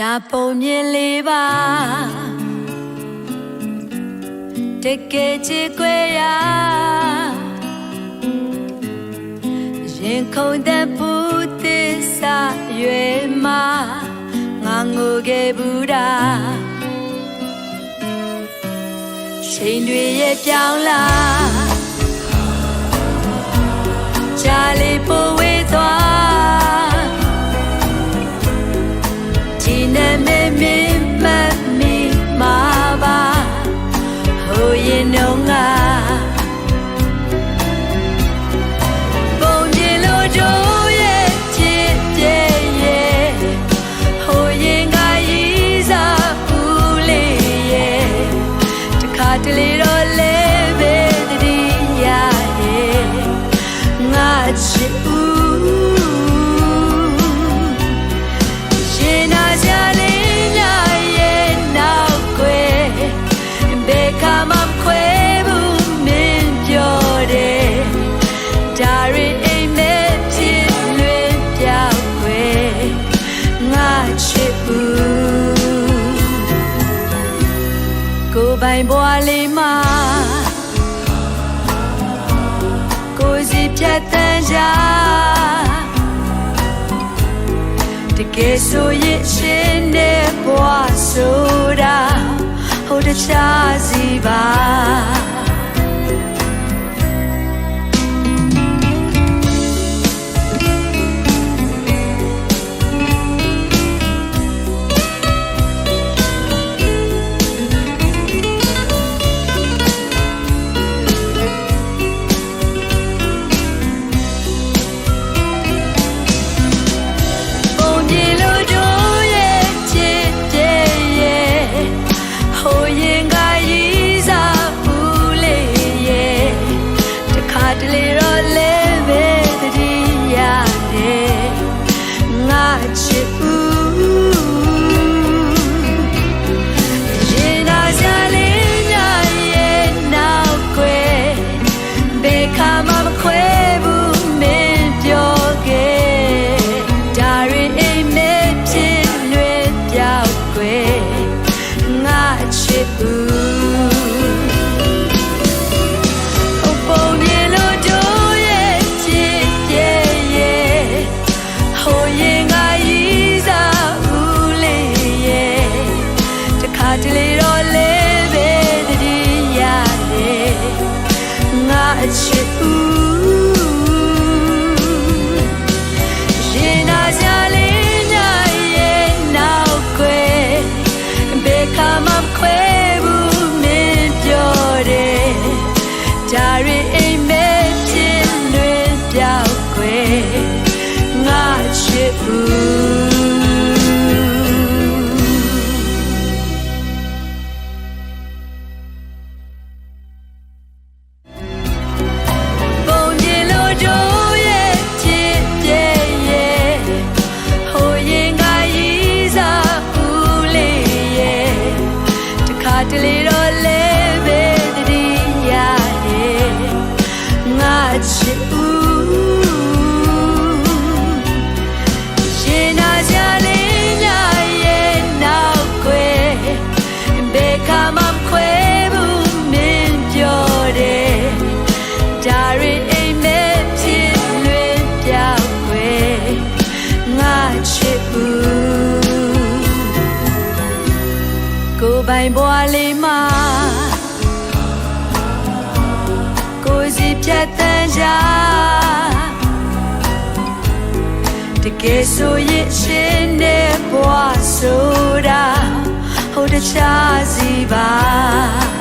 ဓာပုံမြင်လေးပါတကယ်ချစ်ခွေရာရင်ခုန်တဲ့ဘူးသစ္စာရွယ်မှာငါငိုခဲ့ဘူးတာချိန်တွေရဲ့ပြောင်းလာ လေးတော့လဲပဲတတိယရဲ့ငါချစ် မိုင်ဘွားလေးမှာကိုစီပြတ်တန်းကြတကယ်ဆိုရင်ရှင်တဲ့ဘွားဆိုတာဟိုတခြားစီပါ touch you ိုင်ဘွားလေးမ တဲ့တန်ကြာတကယ်ဆိုရင်ရှင်နဲ့ဘွားဆိုတာဟိုတခြားစီပါ